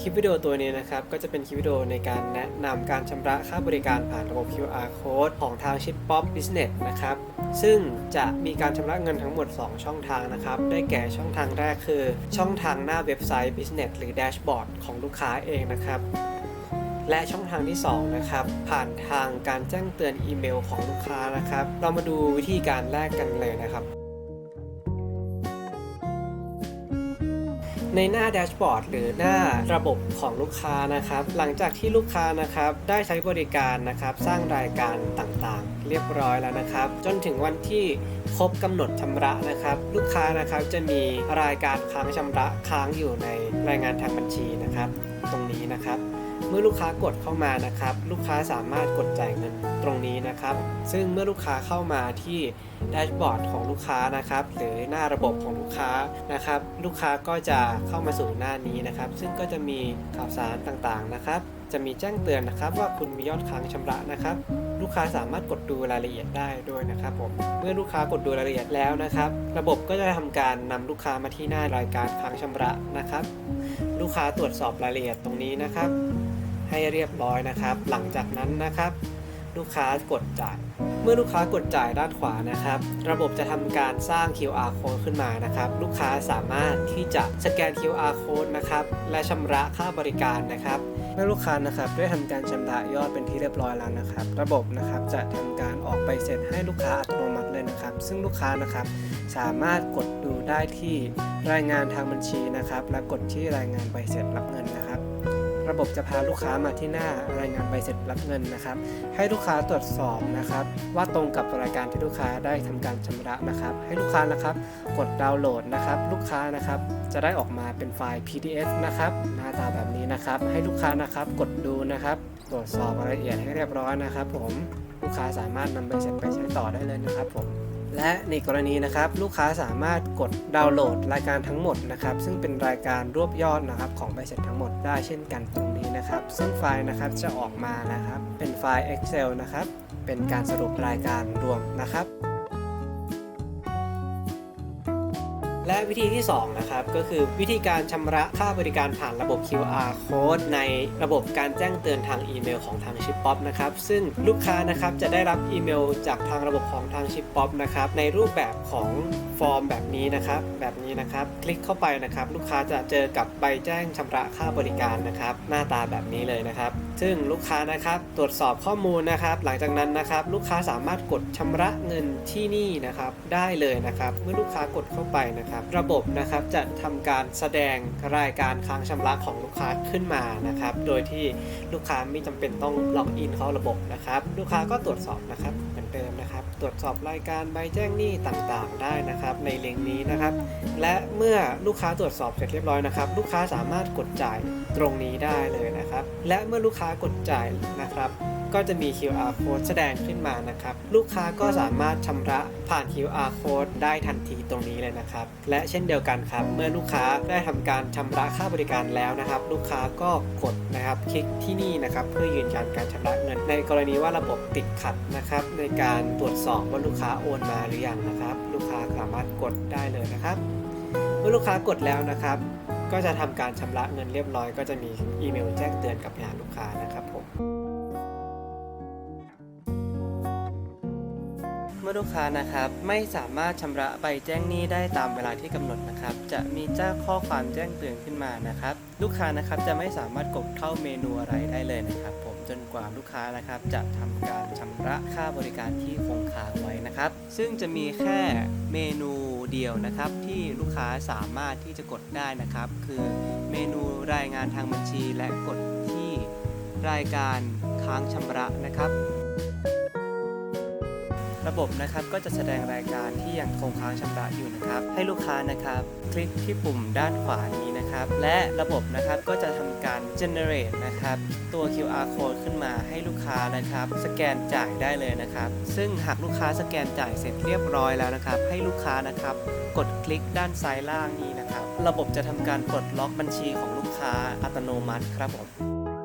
คลิปวิดีโอตัวนี้นะครับก็จะเป็นคลิปวิดีโอในการแนะนำการชำระค่าบริการผ่านระบบ QR Code ของทาง Shipbop Business นะครับซึ่งจะมีการชำระเงินทั้งหมด 2 ช่องทางนะครับ ได้แก่ช่องทางแรกคือ ช่องทางหน้าเว็บไซต์ Business หรือ Dashboard ของลูกค้าเองนะครับ และช่องทางที่ 2 นะครับ ผ่านทางการแจ้งเตือนอีเมลของลูกค้านะครับ เรามาดูวิธีการแรกกันเลยนะครับ ในหน้าแดชบอร์ดหรือหน้าระบบของลูกค้านะครับ หลังจากที่ลูกค้านะครับได้ใช้บริการนะครับ สร้างรายการต่างๆ เรียบร้อยแล้วนะครับ จนถึงวันที่ครบกำหนดชำระนะครับ ลูกค้านะครับจะมีรายการค้างชำระค้างอยู่ในรายงานทางบัญชีนะครับ ตรงนี้นะครับ เมื่อลูกค้ากดเข้ามานะครับ ลูกค้าสามารถกดจ่ายเงินตรงนี้นะครับ ซึ่งเมื่อลูกค้าเข้ามาที่แดชบอร์ดของลูกค้านะครับ หรือหน้าระบบของลูกค้านะครับ ลูกค้าก็จะเข้ามาสู่หน้านี้นะครับ ซึ่งก็จะมีข่าวสารต่างๆนะครับ จะมีแจ้งเตือนนะครับ ว่าคุณมียอดค้างชำระนะครับ ลูกค้าสามารถกดดูรายละเอียดได้ด้วยนะครับผมเมื่อลูกค้ากดดูรายละเอียดแล้วนะครับ ระบบก็จะทำการนำลูกค้ามาที่หน้ารายการค้างชำระนะครับ ลูกค้าตรวจสอบรายละเอียดตรงนี้นะครับ ให้เรียบร้อยนะครับ หลังจากนั้นนะครับ ลูกค้ากดจ่าย เมื่อลูกค้ากดจ่ายด้านขวานะครับ ระบบจะทำการสร้าง QR code ขึ้นมานะครับ ลูกค้าสามารถที่จะสแกน QR code นะครับ และชำระค่าบริการนะครับเมื่อลูกค้านะครับได้ทำการชำระยอดเป็นที่เรียบร้อยแล้วนะครับ ระบบนะครับจะทำการออกใบเสร็จให้ลูกค้าอัตโนมัติเลยนะครับ ซึ่งลูกค้านะครับสามารถกดดูได้ที่รายงานทางบัญชีนะครับ และกดที่รายงานใบเสร็จรับเงินนะครับ ระบบจะพาลูกค้ามาที่หน้ารายงานใบเสร็จรับเงินนะครับ ให้ลูกค้าตรวจสอบนะครับ ว่าตรงกับรายการที่ลูกค้าได้ทำการชำระนะครับ ให้ลูกค้านะครับกดดาวน์โหลดนะครับ ลูกค้านะครับจะได้ออกมาเป็นไฟล์ PDF นะครับ หน้าตาแบบนี้นะครับ ให้ลูกค้านะครับกดดูนะครับ ตรวจสอบรายละเอียดให้เรียบร้อยนะครับ ผมลูกค้าสามารถนำใบเสร็จไปใช้ต่อได้เลยนะครับผม และในกรณีนะครับลูกค้าสามารถกดดาวน์โหลดรายการทั้งหมดนะครับ ซึ่งเป็นรายการรวบยอดนะครับของใบเสร็จทั้งหมดได้เช่นกันตรงนี้นะครับ ซึ่งไฟล์นะครับจะออกมานะครับ เป็นไฟล์ Excel นะครับ เป็นการสรุปรายการรวมนะครับ และวิธีที่ 2 นะครับ ก็คือวิธีการชำระค่าบริการผ่านระบบ QR code ในระบบการแจ้งเตือนทางอีเมลของทาง Shipbop นะครับ ซึ่งลูกค้านะครับจะได้รับอีเมลจากทางระบบของทาง Shipbop นะครับในรูปแบบของฟอร์มแบบนี้นะครับ แบบนี้นะครับ คลิกเข้าไปนะครับ ลูกค้าจะเจอกับใบแจ้งชำระค่าบริการนะครับ หน้าตาแบบนี้เลยนะครับ ซึ่งลูกค้านะครับตรวจสอบข้อมูลนะครับ หลังจากนั้นนะครับ ลูกค้าสามารถกดชำระเงินที่นี่นะครับ ได้เลยนะครับ เมื่อลูกค้ากดเข้าไปนะครับระบบนะครับจะทำการแสดงรายการค้างชำระของลูกค้าขึ้นมานะครับ โดยที่ลูกค้าไม่จำเป็นต้องล็อกอินเข้าระบบนะครับ ลูกค้าก็ตรวจสอบนะครับเหมือนเดิมนะครับ ตรวจสอบรายการใบแจ้งหนี้ต่างๆ ได้นะครับ ในลิงก์นี้นะครับ และเมื่อลูกค้าตรวจสอบเสร็จเรียบร้อยนะครับ ลูกค้าสามารถกดจ่ายตรงนี้ได้เลยนะครับ และเมื่อลูกค้ากดจ่ายนะครับ ก็จะมี QR code แสดงขึ้นมานะครับ ลูกค้าก็สามารถชำระผ่าน QR code ได้ทันทีตรงนี้เลยนะครับ และเช่นเดียวกันครับ เมื่อลูกค้าได้ทำการชำระค่าบริการแล้วนะครับ ลูกค้าก็กดนะครับคลิกที่นี่นะครับเพื่อยืนยันการชำระเงิน ในกรณีว่าระบบติดขัดนะครับ ในการตรวจสอบว่าลูกค้าโอนมาหรือยังนะครับ ลูกค้าสามารถกดได้เลยนะครับ เมื่อลูกค้ากดแล้วนะครับ ก็จะทำการชำระเงินเรียบร้อย ก็จะมีอีเมลแจ้งเตือนกับไปหาลูกค้านะครับ มื่อลูกค้านะครับไม่สามารถชำระใบแจ้งหนี้ได้ตามเวลาที่กำหนดนะครับ จะมีแจ้งข้อความแจ้งเตือนขึ้นมานะครับ ลูกค้านะครับจะไม่สามารถกดเข้าเมนูอะไรได้เลยนะครับ ผมจนกว่าลูกค้านะครับ จะทำการชำระค่าบริการที่คงค้างไว้นะครับ ซึ่งจะมีแค่เมนูเดียวนะครับ ที่ลูกค้าสามารถที่จะกดได้นะครับ คือเมนูรายงานทางบัญชีและกดที่รายการค้างชำระนะครับ ระบบนะครับก็จะแสดงรายการที่ยังคงค้างชำระอยู่นะครับ ให้ลูกค้านะครับ คลิกที่ปุ่มด้านขวานี้นะครับ และระบบนะครับก็จะทำการ generate นะครับตัว QR code ขึ้นมาให้ลูกค้านะครับ สแกนจ่ายได้เลยนะครับ ซึ่งหากลูกค้าสแกนจ่ายเสร็จเรียบร้อยแล้วนะครับ ให้ลูกค้านะครับ กดคลิกด้านซ้ายล่างนี้นะครับ ระบบจะทำการปลดล็อกบัญชีของลูกค้าอัตโนมัติครับผม